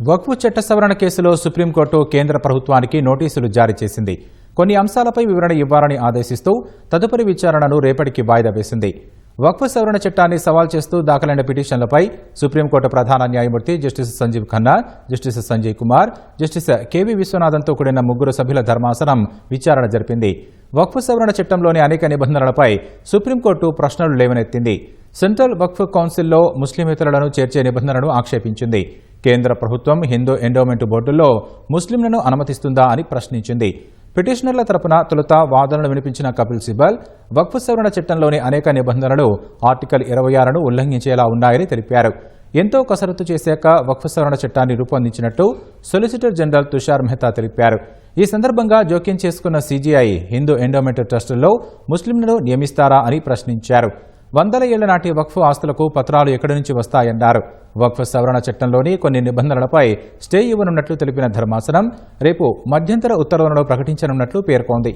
వక్ఫ్ చట్ట సవరణ కేసులో సుప్రీంకోర్టు కేంద్ర ప్రభుత్వానికి నోటీసులు జారీ చేసింది. కొన్ని అంశాలపై వివరణ ఇవ్వాలని ఆదేశిస్తూ తదుపరి విచారణను రేపటికి వాయిదా వేసింది. వక్ఫ్ సవరణ చట్టాన్ని సవాల్ చేస్తూ దాఖలైన పిటిషన్లపై సుప్రీంకోర్టు ప్రధాన న్యాయమూర్తి justice Sanjiv Khanna justice Sanjay Kumar justice K V విశ్వనాథన్తో కూడిన ముగ్గురు సభ్యుల ధర్మాసనం విచారణ జరిపింది. వక్ఫ్ సవరణ చట్టంలోని అనేక నిబంధనలపై సుప్రీంకోర్టు ప్రశ్నలు లేవనెత్తింది. సెంట్రల్ వక్ఫ్ కౌన్సిల్లో ముస్లిమేతరులను చేర్చే నిబంధనను ఆక్షేపించింది. కేంద్ర ప్రభుత్వం హిందూ ఎండోమెంట్ బోర్డుల్లో ముస్లింలను అనుమతిస్తుందా అని ప్రశ్నించింది. పిటిషనర్ల తరపున తొలుత వాదనలు వినిపించిన కపిల్ సిబల్ వక్ఫ్ సవరణ చట్టంలోని అనేక నిబంధనలు ఆర్టికల్ ఇరవై ఆరును ఉల్లంఘించేలా ఉన్నాయని తెలిపారు. ఎంతో కసరత్తు చేశాక వక్ఫ్ సవరణ చట్టాన్ని రూపొందించినట్టు సొలిసిటర్ జనరల్ తుషార్ మెహతా తెలిపారు. ఈ సందర్భంగా జోక్యం చేసుకున్న సీజీఐ హిందూ ఎండోమెంట్ ట్రస్టుల్లో ముస్లింలను నియమిస్తారా అని ప్రశ్నించారు. వందల ఏళ్ళ నాటి వక్ఫ్ ఆస్తులకు పత్రాలు ఎక్కడి నుంచి వస్తాయన్నారు. వక్ఫ్ సవరణ చట్టంలోని కొన్ని నిబంధనలపై స్టే ఇవ్వనున్నట్లు తెలిపిన ధర్మాసనం రేపు మధ్యంతర ఉత్తర్వులను ప్రకటించనున్నట్లు పేర్కొంది.